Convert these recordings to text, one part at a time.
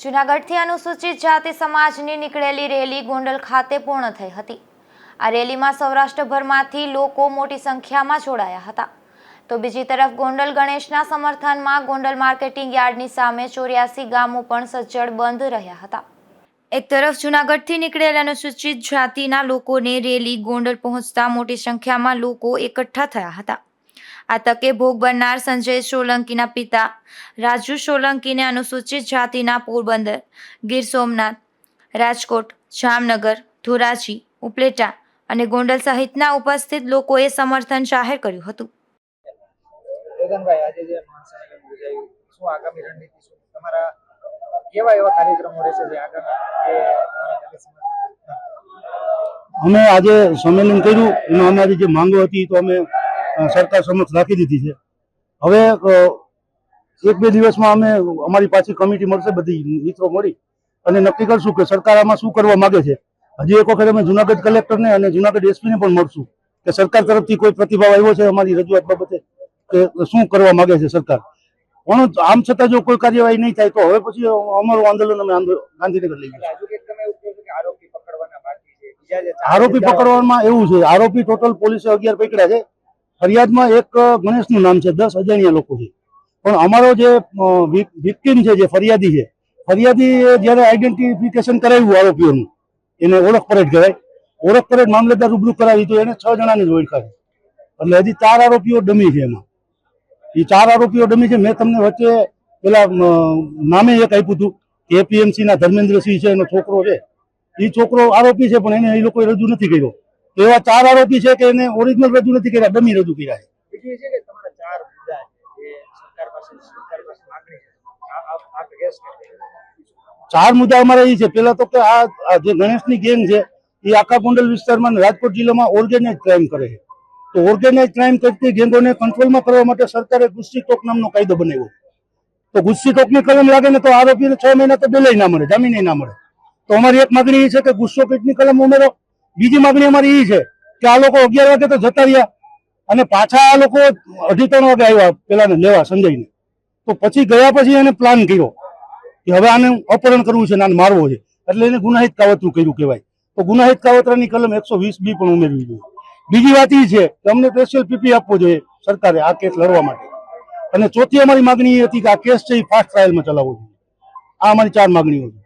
જૂનાગઢથી અનુસૂચિત જાતિ સમાજની નીકળેલી રેલી ગોંડલ ખાતે પૂર્ણ થઈ હતી. આ રેલીમાં સૌરાષ્ટ્રભરમાંથી લોકો મોટી સંખ્યામાં જોડાયા હતા. તો બીજી તરફ ગોંડલ ગણેશના સમર્થનમાં ગોંડલ માર્કેટિંગ યાર્ડની સામે ચોર્યાસી ગામો પણ સજ્જડ બંધ રહ્યા હતા. એક તરફ જૂનાગઢથી નીકળેલ અનુસૂચિત જાતિના લોકોને રેલી ગોંડલ પહોંચતા મોટી સંખ્યામાં લોકો એકઠા થયા હતા. આ તકે ભોગ બનનાર સંજય સોલંકીના પિતા રાજુ સોલંકીને અનુસૂચિત જાતિના પોરબંદર ગીર સોમનાથ રાજકોટ જામનગર ધોરાજી ઉપલેટા અને ગોંડલ સહિતના ઉપસ્થિત લોકોએ સમર્થન જાહેર કર્યું હતું. આજે જે મહાસંમેલન યોજાયું શું આગામી રણનીતિ શું? તમારા કેવા એવા કાર્યક્રમો રહેશે જે આગામી જે તમારા જાતિ સમાજના અમે આજે સંમેલન કર્યું એમાં અમારી જે માંગો હતી તો અમે સરકાર સમક્ષ રાખી દીધી છે. હવે એક બે દિવસમાં અમે અમારી પાછી કમિટી મળશે બધી મિત્રો મળી. અને નક્કી કરશું કે સરકાર આમાં શું કરવા માંગે છે. હજી એક વખત અમે જુનાગઢ કલેક્ટરને અને જુનાગઢ એસપીને પણ મળશું કે સરકાર તરફથી કોઈ પ્રતિભાવ આવ્યો છે અમારી રજૂઆત બાબતે કે શું કરવા માંગે છે સરકાર. પણ આમ છતાં જો કોઈ કાર્યવાહી નહીં થાય તો હવે પછી અમારું આંદોલન અમે ગાંધીનગર લઈ જઈશું. આરોપી પકડવામાં એવું છે. આરોપી ટોટલ પોલીસે અગિયાર પકડ્યા છે. ફરિયાદમાં એક ગણેશનું નામ છે, દસ અજાણ્યા લોકો છે. પણ અમારો જે વિક્ટીમ છે, જે ફરિયાદી છે, ફરિયાદી જ્યારે આઈડેન્ટિફિકેશન કરાવ્યું આરોપીઓનું, એને ઓળખ પરેડ કહેવાય ઓળખ પરેડ મામલતદાર રૂબરૂ કરાવી તો એને છ જણાની જ ઓળખાય. એટલે હજી ચાર આરોપીઓ ડમી છે એમાં. એ ચાર આરોપીઓ ડમી છે. મેં તમને વચ્ચે પેલા નામે એક આપ્યું હતું એપીએમસીના ધર્મેન્દ્રસિંહ છે, એનો છોકરો છે. એ છોકરો આરોપી છે, પણ એને એ લોકોએ રજૂ નથી કર્યો. એવા ચાર આરોપી છે કે એને ઓરિજિનલ રજૂ નથી કર્યા ડમી રજૂ કર્યા છે. ચાર મુદ્દા અમારા એ છે. પેલા તો કે આ જે ગણેશની ગેંગ છે એ આખા ગોંડલ વિસ્તારમાં રાજકોટ જિલ્લામાં ઓર્ગેનાઇઝ ક્રાઇમ કરે છે. તો ઓર્ગેનાઇઝ ક્રાઇમ કરતી ગેંગોને કંટ્રોલમાં કરવા માટે સરકારે ગુસ્સી ટોક નામનો કાયદો બનાવ્યો તો ગુસ્સી ટોકની કલમ લાગે ને તો આરોપીને છ મહિના તો બેલે ના મળે જામીન ના મળે. તો અમારી એક માગણી એ છે કે ગુસ્સો પેટની કલમ ઉમેરો બીજી માગણી અમારી એ છે કે આ લોકો અગિયાર વાગે તો જતા રહ્યા અને પાછા આ લોકો અઢી ત્રણ વાગે આવ્યા પેલાને લેવા સંજયને. તો પછી ગયા પછી એને પ્લાન કર્યો કે હવે આને અપહરણ કરવું છે આને મારવો છે. એટલે એને ગુનાહિત કાવતરું કર્યું કહેવાય. તો ગુનાહિત કાવતરાની કલમ એકસો વીસ બી પણ ઉમેરવી જોઈએ. બીજી વાત એ છે કે અમને સ્પેશિયલ પીપી આપવો જોઈએ સરકારે આ કેસ લડવા માટે. અને ચોથી અમારી માગણી એ હતી કે આ કેસ છે એ ફાસ્ટ ટ્રાયલમાં ચલાવવો જોઈએ. આ અમારી ચાર માગણીઓ છે.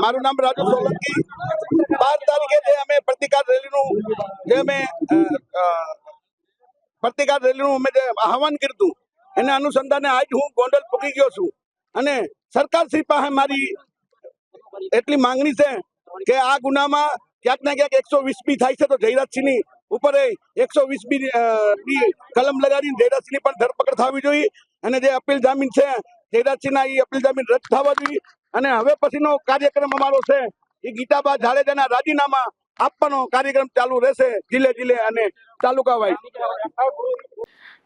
મારું નામ રાજુ સોલંકી. બાર તારીખે જે અમે પ્રતિકાર રેલીનું, જે અમે પ્રતિકાર રેલીનું અમે જે આહવાન કર્યું એના અનુસંધાને આજ હું ગોંડલ પૂકી ગયો છું. અને સરકાર શ્રી પાસે મારી એટલી માંગણી છે કે આ ગુનામાં ક્યાંક ને ક્યાંક એકસો વીસ બી થાય છે તો જયરાજસિંહની ઉપર એકસો વીસ બી કલમ લગાડીને જયરાજસિંહની પણ ધરપકડ થવી જોઈએ. અને જે અપીલ જામીન છે, જયરાજસિંહના એ અપીલ જામીન રદ થવા જોઈએ. અને હવે પછીનો કાર્યક્રમ અમારો છે એ ગીતાબા જાડેજાના રાજીનામા આપવાનો કાર્યક્રમ ચાલુ રહેશે જિલ્લે જિલ્લે અને તાલુકા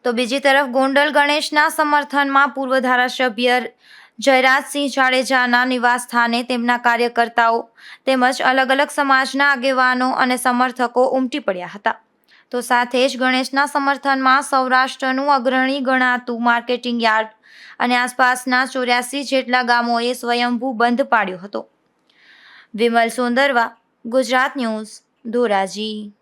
તો બીજી તરફ ગોંડલ ગણેશના સમર્થનમાં પૂર્વ ધારાસભ્ય જયરાજસિંહ જાડેજાના નિવાસસ્થાને તેમના કાર્યકર્તાઓ તેમજ અલગ અલગ સમાજના આગેવાનો અને સમર્થકો ઉમટી પડ્યા હતા. તો સાથે જ ગણેશના સમર્થનમાં સૌરાષ્ટ્રનું અગ્રણી ગણાતું માર્કેટિંગ યાર્ડ અને આસપાસના ચોર્યાસી જેટલા ગામોએ સ્વયંભૂ બંધ પાડ્યો હતો. વિમલ સુંદરવા ગુજરાત ન્યૂઝ ધોરાજી.